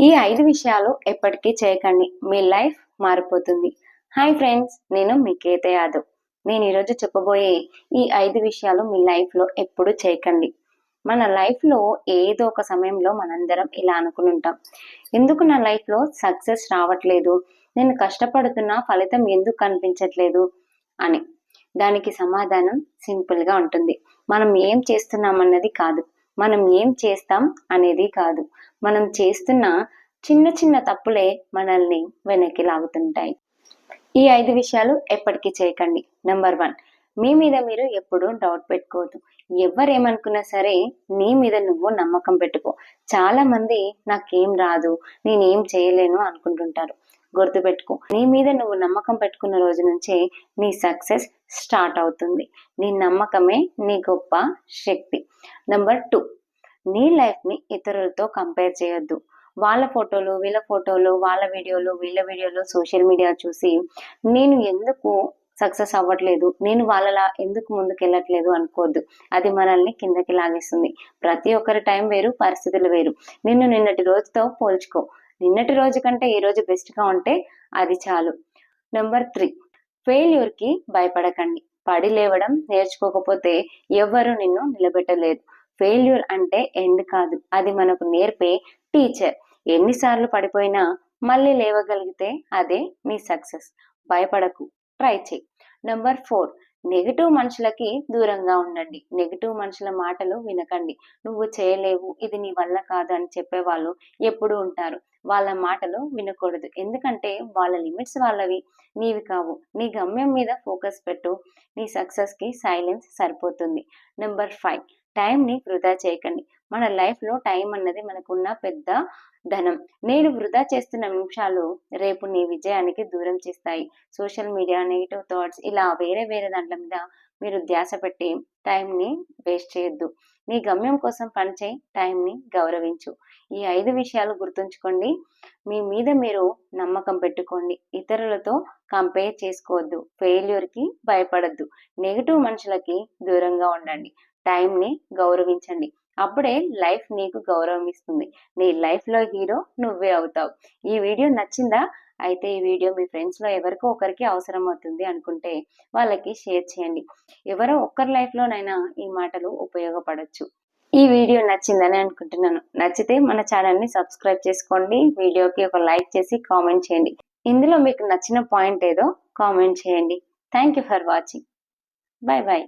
ఈ ఐదు విషయాలు ఎప్పటికీ చేయకండి. మీ లైఫ్ మారిపోతుంది. హాయ్ ఫ్రెండ్స్ నేను మికేత యాదవ్. నేను ఈరోజు చెప్పబోయే ఈ ఐదు విషయాలు మీ లైఫ్లో ఎప్పుడు చేయకండి. మన లైఫ్లో ఏదో ఒక సమయంలో మనందరం ఇలా అనుకుని ఉంటాం. ఎందుకు నా లైఫ్లో సక్సెస్ రావట్లేదు? నేను కష్టపడుతున్నా ఫలితం ఎందుకు కనిపించట్లేదు? అని. దానికి సమాధానం సింపుల్గా ఉంటుంది. మనం ఏం చేస్తున్నామన్నది కాదు. మనం ఏం చేస్తాం అనేది కాదు. మనం చేస్తున్న చిన్న చిన్న తప్పులే మనల్ని వెనక్కి లాగుతుంటాయి. ఈ ఐదు విషయాలు ఎప్పటికీ చేయకండి. నెంబర్ వన్ మీ మీద మీరు ఎప్పుడు డౌట్ పెట్టుకోవద్దు. ఎవరేమనుకున్నా సరే నీ మీద నువ్వు నమ్మకం పెట్టుకో. చాలా మంది నాకేం రాదు నేనేం చేయలేను అనుకుంటుంటారు. గుర్తుపెట్టుకో నీ మీద నువ్వు నమ్మకం పెట్టుకున్న రోజు నుంచే నీ సక్సెస్ స్టార్ట్ అవుతుంది. నీ నమ్మకమే నీ గొప్ప శక్తి. నెంబర్ టూ నీ లైఫ్ని ఇతరులతో కంపేర్ చేయొద్దు. వాళ్ళ ఫోటోలు వీళ్ళ ఫోటోలు వాళ్ళ వీడియోలు వీళ్ళ వీడియోలు సోషల్ మీడియా చూసి నేను ఎందుకు సక్సెస్ అవ్వట్లేదు? నేను వాళ్ళలా ఎందుకు ముందుకు వెళ్ళట్లేదు అనుకోవద్దు అది మనల్ని కిందకి లాగేస్తుంది. ప్రతి ఒక్కరి టైం వేరు పరిస్థితులు వేరు. నిన్ను నిన్నటి రోజుతో పోల్చుకో. నిన్నటి రోజు కంటే ఈ రోజు బెస్ట్గా ఉంటే అది చాలు. నెంబర్ త్రీ ఫెయిల్యూర్కి భయపడకండి. పడి లేవడం నేర్చుకోకపోతే ఎవ్వరు నిన్ను నిలబెట్టలేదు. ఫెయిల్యూర్ అంటే ఎండ్ కాదు. అది మనకు నేర్పే టీచర్. ఎన్నిసార్లు పడిపోయినా మళ్ళీ లేవగలిగితే అదే నీ సక్సెస్. భయపడకు. ట్రై చేయి. Number four. నెగిటివ్ మనుషులకి దూరంగా ఉండండి. నెగిటివ్ మనుషుల మాటలు వినకండి. నువ్వు చేయలేవు ఇది నీ వల్ల కాదు అని చెప్పేవాళ్ళు ఎప్పుడు ఉంటారు. వాళ్ళ మాటలు వినకూడదు. ఎందుకంటే వాళ్ళ లిమిట్స్ వాళ్ళవి. నీవి కావు. నీ గమ్యం మీద ఫోకస్ పెట్టు. నీ సక్సెస్కి సైలెన్స్ సరిపోతుంది. Number five. టైంని వృధా చేయకండి. మన లైఫ్లో టైం అన్నది మనకున్న పెద్ద ధనం. నేను వృధా చేస్తున్న నిమిషాలు రేపు నీ విజయానికి దూరం చేస్తాయి. సోషల్ మీడియా నెగిటివ్ థాట్స్ ఇలా వేరే వేరే దాంట్ల మీద మీరు ధ్యాస పెట్టి టైంని వేస్ట్ చేయొద్దు. నీ గమ్యం కోసం పనిచేయి టైంని గౌరవించు. ఈ ఐదు విషయాలు గుర్తుంచుకోండి. మీ మీద మీరు నమ్మకం పెట్టుకోండి. ఇతరులతో కంపేర్ చేసుకోవద్దు. ఫెయిల్యూర్కి భయపడద్దు. నెగిటివ్ మనుషులకి దూరంగా ఉండండి. టైంని గౌరవించండి. అప్పుడే లైఫ్ నీకు గౌరవం ఇస్తుంది నీ లైఫ్లో హీరో నువ్వే అవుతావు. ఈ వీడియో నచ్చిందా? అయితే ఈ వీడియో మీ ఫ్రెండ్స్లో ఎవరికో ఒకరికి అవసరం అవుతుంది అనుకుంటే వాళ్ళకి షేర్ చేయండి. ఎవరో ఒక్కరి లైఫ్లోనైనా ఈ మాటలు ఉపయోగపడచ్చు. ఈ వీడియో నచ్చిందని అనుకుంటున్నాను. నచ్చితే మన ఛానల్ని సబ్స్క్రైబ్ చేసుకోండి. వీడియోకి ఒక లైక్ చేసి కామెంట్ చేయండి. ఇందులో మీకు నచ్చిన పాయింట్ ఏదో కామెంట్ చేయండి. Thank you for watching. Bye bye